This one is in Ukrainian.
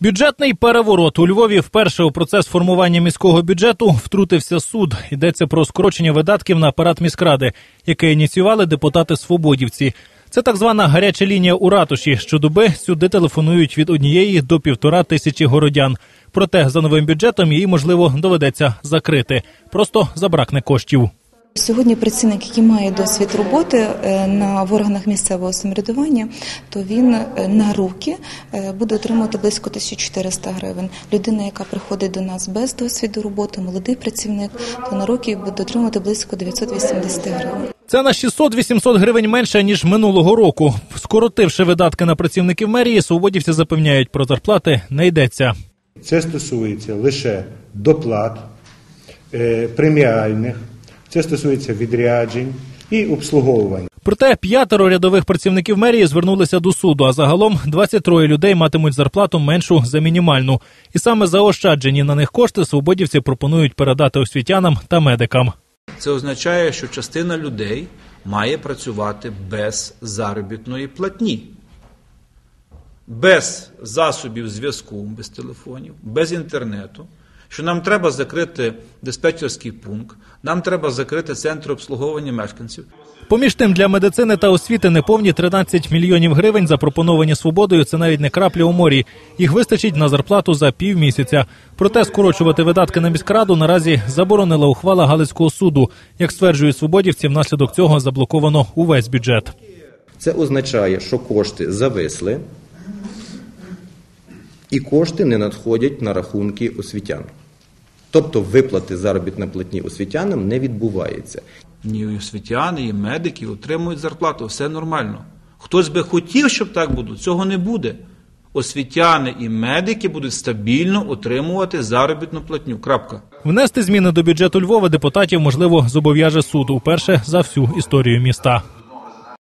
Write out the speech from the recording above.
Бюджетний переворот у Львові вперше у процес формування міського бюджету втрутився суд. Йдеться про скорочення видатків на апарат міськради, яке ініціювали депутати свободівці. Це так звана гаряча лінія у ратуші. Щодоби сюди телефонують від однієї до півтора тисячі городян. Проте за новим бюджетом її можливо доведеться закрити. Просто забракне коштів. Сьогодні працівник, який має досвід роботи е, на в органах місцевого самоврядування, то він е, на руки е, буде отримувати близько 1400 гривень. Людина, яка приходить до нас без досвіду роботи, молодий працівник, то на руки буде отримувати близько 980 гривень. Це на 600-800 гривень менше ніж минулого року. Скоротивши видатки на працівників мерії, свободівці запевняють про зарплати не йдеться. Це стосується лише доплат, преміальних, це стосується відряджень і обслуговування. Проте п'ятеро рядових працівників мерії звернулися до суду. А загалом 23 людей матимуть зарплату меншу за мінімальну. І саме заощаджені на них кошти свободівці пропонують передати освітянам та медикам. Це означає, що частина людей має працювати без заробітної платні, без засобів зв'язку, без телефонів, без інтернету. Що нам треба закрити диспетчерський пункт, нам треба закрити центр обслуговування мешканців. Поміж тим для медицини та освіти неповні 13 мільйонів гривень, запропоновані свободою. Це навіть не крапля у морі. Їх вистачить на зарплату за півмісяця. Проте скорочувати видатки на міськраду наразі заборонила ухвала Галицького суду. Як стверджують свободівці, внаслідок цього заблоковано увесь бюджет. Це означає, що кошти зависли, і кошти не надходять на рахунки освітян. Тобто виплати заробітної платні освітянам не відбувається. Ні освітяни, і медики отримують зарплату, все нормально. Хтось би хотів, щоб так було, цього не буде. Освітяни і медики будуть стабільно отримувати заробітну платню. Крапка. Внести зміни до бюджету Львова депутатів можливо зобов'яже суд уперше за всю історію міста.